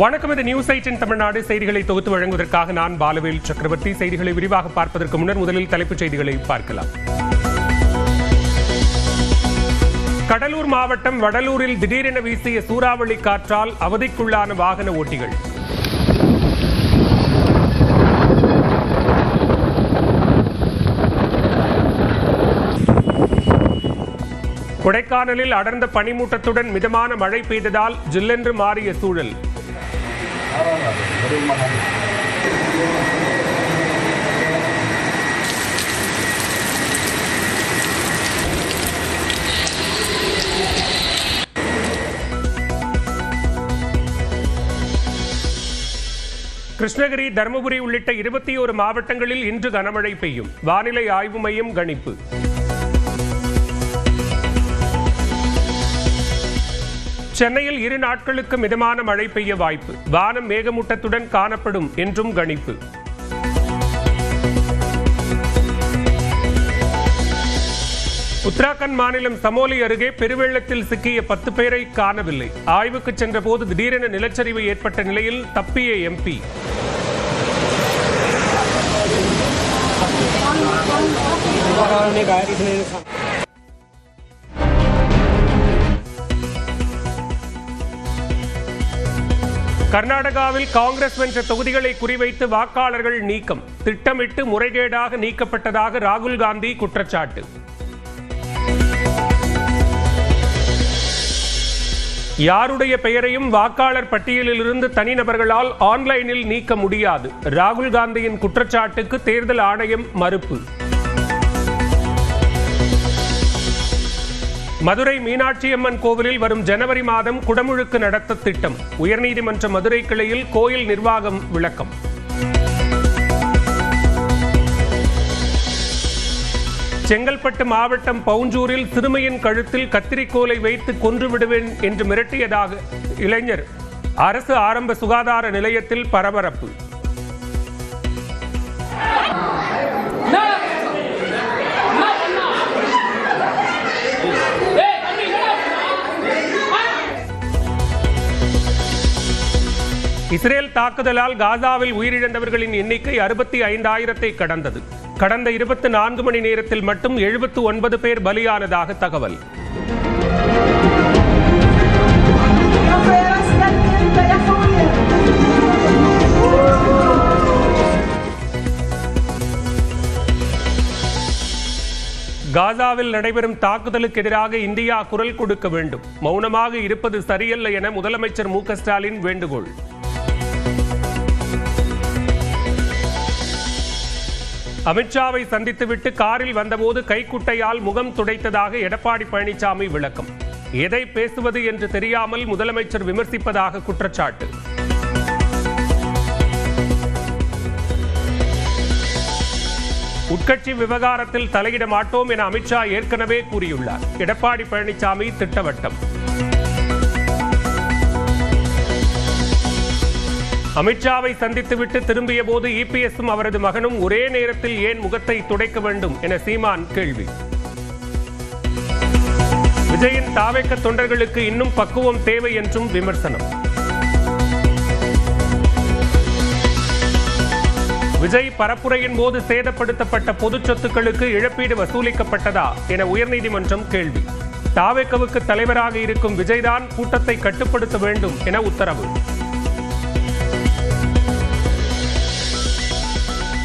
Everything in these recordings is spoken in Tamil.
வணக்கம். இது நியூஸ் எயிட்டின் தமிழ்நாடு செய்திகளை தொகுத்து வழங்குவதற்காக நான் பாலவேல் சக்கரவர்த்தி. செய்திகளை விரிவாக பார்ப்பதற்கு முன்னர் முதலில் தலைப்புச் செய்திகளை பார்க்கலாம். கடலூர் மாவட்டம் வடலூரில் திடீரென வீசிய சூறாவளி காற்றால் அவதிக்குள்ளான வாகன ஓட்டிகள். கொடைக்கானலில் அடர்ந்த பனிமூட்டத்துடன் மிதமான மழை பெய்ததால் ஜில்லென்று மாறிய சூழல். கிருஷ்ணகிரி தருமபுரி உள்ளிட்ட இருபத்தி ஒரு மாவட்டங்களில் இன்று கனமழை பெய்யும். வானிலை ஆய்வு மையம் கணிப்பு. சென்னையில் இரு நாட்களுக்கு மிதமான மழை பெய்ய வாய்ப்பு. வானம் மேகமூட்டத்துடன் காணப்படும் என்றும் கணிப்பு. உத்தராகண்ட் மாநிலம் சமோலி அருகே பெருவெள்ளத்தில் சிக்கிய பத்து பேரை காணவில்லை. ஆய்வுக்கு சென்றபோது திடீரென நிலச்சரிவு ஏற்பட்ட நிலையில் தப்பிய எம்பி காரணம் கர்நாடகாவில் காங்கிரஸ் வென்ற தொகுதிகளை குறிவைத்து வாக்காளர்கள் நீக்கம். திட்டமிட்டு முறைகேடாக நீக்கப்பட்டதாக ராகுல் காந்தி குற்றச்சாட்டு. யாருடைய பெயரையும் வாக்காளர் பட்டியலிலிருந்து தனிநபர்களால் ஆன்லைனில் நீக்க முடியாது. ராகுல் காந்தியின் குற்றச்சாட்டுக்கு தேர்தல் ஆணையம் மறுப்பு. மதுரை மீனாட்சியம்மன் கோவிலில் வரும் ஜனவரி மாதம் குடமுழுக்கு நடத்த திட்டம். உயர்நீதிமன்ற மதுரை கிளையில் கோயில் நிர்வாகம் விளக்கம். செங்கல்பட்டு மாவட்டம் பவுஞ்சூரில் சிறுமியின் கழுத்தில் கத்திரிக்கோலை வைத்து கொன்று விடுவேன் என்று மிரட்டியதாக இளைஞர். அரசு ஆரம்ப சுகாதார நிலையத்தில் பரபரப்பு. இஸ்ரேல் தாக்குதலால் காசாவில் உயிரிழந்தவர்களின் எண்ணிக்கை அறுபத்தி ஐந்தாயிரத்தை கடந்தது. கடந்த இருபத்தி நான்கு மணி நேரத்தில் மட்டும் எழுபத்து ஒன்பது பேர் பலியானதாக தகவல். காசாவில் நடைபெறும் தாக்குதலுக்கு எதிராக இந்தியா குரல் கொடுக்க வேண்டும். மௌனமாக இருப்பது சரியல்ல என முதலமைச்சர் மு ஸ்டாலின் வேண்டுகோள். அமித்ஷாவை சந்தித்துவிட்டு காரில் வந்தபோது கைக்குட்டையால் முகம் துடைத்ததாக எடப்பாடி பழனிசாமி விளக்கம். எதை பேசுவது என்று தெரியாமல் முதலமைச்சர் விமர்சிப்பதாக குற்றச்சாட்டு. உட்கட்சி விவகாரத்தில் தலையிட மாட்டோம் என அமித்ஷா ஏற்கனவே கூறியுள்ளார். எடப்பாடி பழனிசாமி திட்டவட்டம். அமித்ஷாவை சந்தித்துவிட்டு திரும்பிய போது இபிஎஸும் அவரது மகனும் ஒரே நேரத்தில் ஏன் முகத்தை துடைக்க வேண்டும் என சீமான் கேள்வி. விஜயின் தாவேக்க தொண்டர்களுக்கு இன்னும் பக்குவம் தேவை என்றும் விமர்சனம். விஜய் பரப்புரையின் போது சேதப்படுத்தப்பட்ட பொது சொத்துக்களுக்கு இழப்பீடு வசூலிக்கப்பட்டதா என உயர்நீதிமன்றம் கேள்வி. தாவேக்கவுக்கு தலைவராக இருக்கும் விஜய்தான் கூட்டத்தை கட்டுப்படுத்த வேண்டும் என உத்தரவு.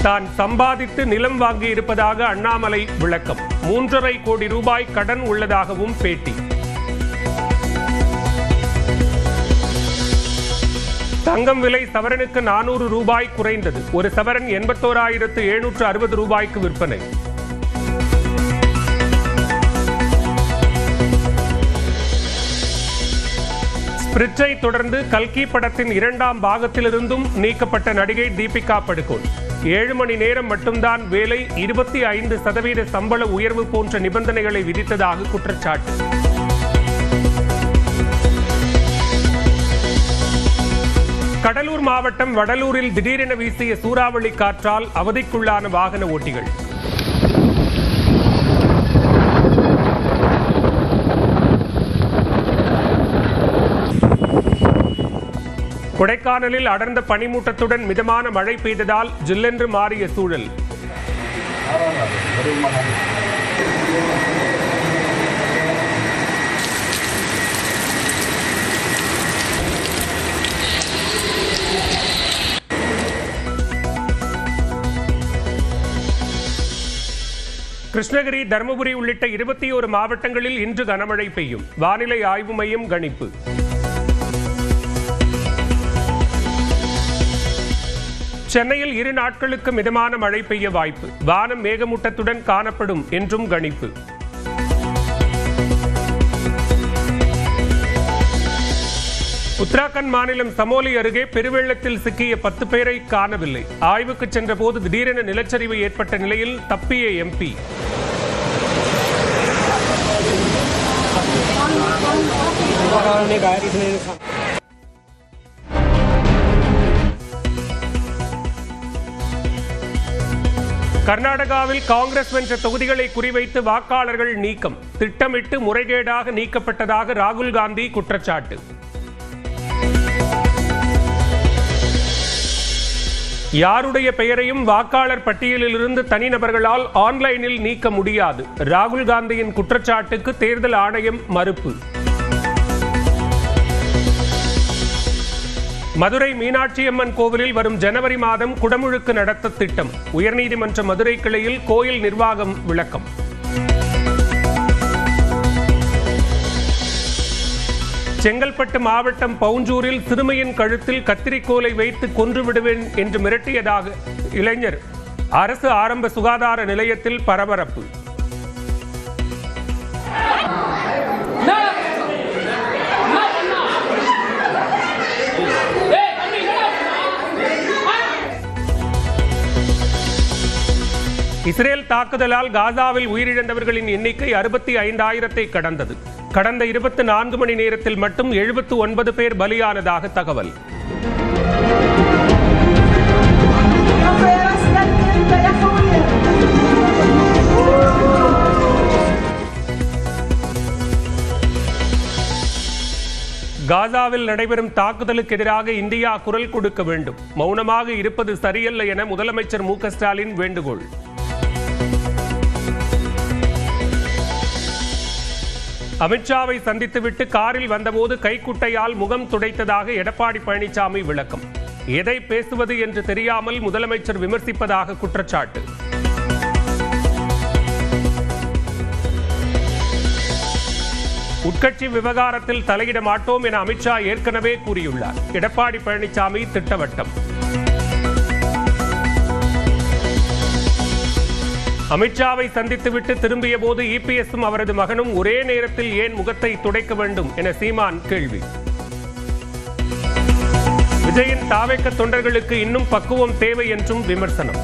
தான் சம்பாதித்து நிலம் வாங்கி இருப்பதாக அண்ணாமலை விளக்கம். மூன்றரை கோடி ரூபாய் கடன் உள்ளதாகவும் பேட்டி. தங்கம் விலை சவரனுக்கு நானூறு ரூபாய் குறைந்தது. ஒரு சவரன் எண்பத்தோராயிரத்து எழுநூற்று அறுபது ரூபாய்க்கு விற்பனை. ஸ்பிரிட்ஜை தொடர்ந்து கல்கி படத்தின் இரண்டாம் பாகத்திலிருந்தும் நீக்கப்பட்ட நடிகை தீபிகா படுகோன். ஏழு மணி நேரம் மட்டும்தான் வேலை இருபத்தி ஐந்து சதவீத சம்பள உயர்வு போன்ற நிபந்தனைகளை விதித்ததாக குற்றச்சாட்டு. கடலூர் மாவட்டம் வடலூரில் திடீரென வீசிய சூறாவளி காற்றால் அவதிக்குள்ளான வாகன ஓட்டிகள். கொடைக்கானலில் அடர்ந்த பனிமூட்டத்துடன் மிதமான மழை பெய்ததால் ஜில்லென்று மாறிய சூழல். கிருஷ்ணகிரி தருமபுரி உள்ளிட்ட இருபத்தி ஒரு மாவட்டங்களில் இன்று கனமழை பெய்யும். வானிலை ஆய்வு மையம் கணிப்பு. சென்னையில் இரு நாட்களுக்கு மிதமான மழை பெய்ய வாய்ப்பு. வானம் மேகமூட்டத்துடன் காணப்படும் என்றும் கணிப்பு. உத்தராகண்ட் மாநிலம் சமோலி அருகே பெருவெள்ளத்தில் சிக்கிய பத்து பேரை காணவில்லை. ஆய்வுக்கு சென்றபோது திடீரென நிலச்சரிவு ஏற்பட்ட நிலையில் தப்பிய எம்பி காரணம் கர்நாடகாவில் காங்கிரஸ் வென்ற தொகுதிகளை குறிவைத்து வாக்காளர்கள் நீக்கம். திட்டமிட்டு முறைகேடாக நீக்கப்பட்டதாக ராகுல் காந்தி குற்றச்சாட்டு. யாருடைய பெயரையும் வாக்காளர் பட்டியலிலிருந்து தனிநபர்களால் ஆன்லைனில் நீக்க முடியாது. ராகுல் காந்தியின் குற்றச்சாட்டுக்கு தேர்தல் ஆணையம் மறுப்பு. மதுரை மீனாட்சியம்மன் கோவிலில் வரும் ஜனவரி மாதம் குடமுழுக்கு நடத்த திட்டம். உயர்நீதிமன்ற மதுரை கிளையில் கோயில் நிர்வாகம் விளக்கம். செங்கல்பட்டு மாவட்டம் பவுஞ்சூரில் சிறுமியின் கழுத்தில் கத்திரிக்கோலை வைத்து கொன்று விடுவேன் என்று மிரட்டியதாக இளைஞர். அரசு ஆரம்ப சுகாதார நிலையத்தில் பரபரப்பு. இஸ்ரேல் தாக்குதலால் காசாவில் உயிரிழந்தவர்களின் எண்ணிக்கை அறுபத்தி ஐந்தாயிரத்தை கடந்தது. கடந்த இருபத்தி நான்கு மணி நேரத்தில் மட்டும் எழுபத்து ஒன்பது பேர் பலியானதாக தகவல். காசாவில் நடைபெறும் தாக்குதலுக்கு எதிராக இந்தியா குரல் கொடுக்க வேண்டும். மௌனமாக இருப்பது சரியல்ல என முதலமைச்சர் மு ஸ்டாலின் வேண்டுகோள். அமித்ஷாவை சந்தித்துவிட்டு காரில் வந்தபோது கைக்குட்டையால் முகம் துடைத்ததாக எடப்பாடி பழனிசாமி விளக்கம். எதை பேசுவது என்று தெரியாமல் முதலமைச்சர் விமர்சிப்பதாக குற்றச்சாட்டு. உட்கட்சி விவகாரத்தில் தலையிட மாட்டோம் என அமித்ஷா ஏற்கனவே கூறியுள்ளார். எடப்பாடி பழனிசாமி திட்டவட்டம். அமித்ஷாவை சந்தித்துவிட்டு திரும்பிய போது இபிஎஸும் அவரது மகனும் ஒரே நேரத்தில் ஏன் முகத்தை துடைக்க வேண்டும் என சீமான் கேள்வி. விஜயின் தாவேக்க தொண்டர்களுக்கு இன்னும் பக்குவம் தேவை என்றும் விமர்சனம்.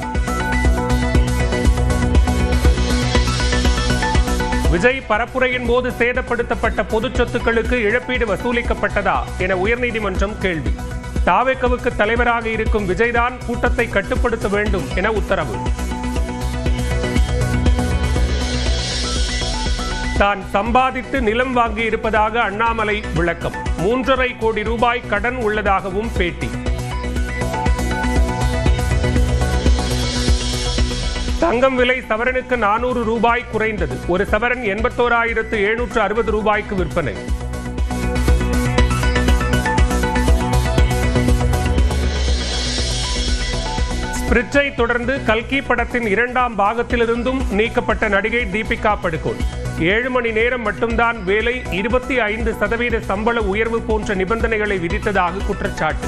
விஜய் பரப்புரையின் போது சேதப்படுத்தப்பட்ட பொது சொத்துக்களுக்கு இழப்பீடு வசூலிக்கப்பட்டதா என உயர்நீதிமன்றம் கேள்வி. தாவேக்கவுக்கு தலைவராக இருக்கும் விஜய்தான் கூட்டத்தை கட்டுப்படுத்த வேண்டும் என உத்தரவு. தான் சம்பாதித்து நிலம் வாங்கி இருப்பதாக அண்ணாமலை விளக்கம். மூன்றரை கோடி ரூபாய் கடன் உள்ளதாகவும் பேட்டி. தங்கம் விலை சவரனுக்கு நானூறு ரூபாய் குறைந்தது. ஒரு சவரன் எண்பத்தோராயிரத்து எழுநூற்று அறுபது ரூபாய்க்கு விற்பனை. ஸ்பிரிட்ஜை தொடர்ந்து கல்கி படத்தின் இரண்டாம் பாகத்திலிருந்தும் நீக்கப்பட்ட நடிகை தீபிகா படுகோன். ஏழு மணி நேரம் மட்டும்தான் வேலை இருபத்தி ஐந்து சதவீத சம்பள உயர்வு போன்ற நிபந்தனைகளை விதித்ததாக குற்றச்சாட்டு.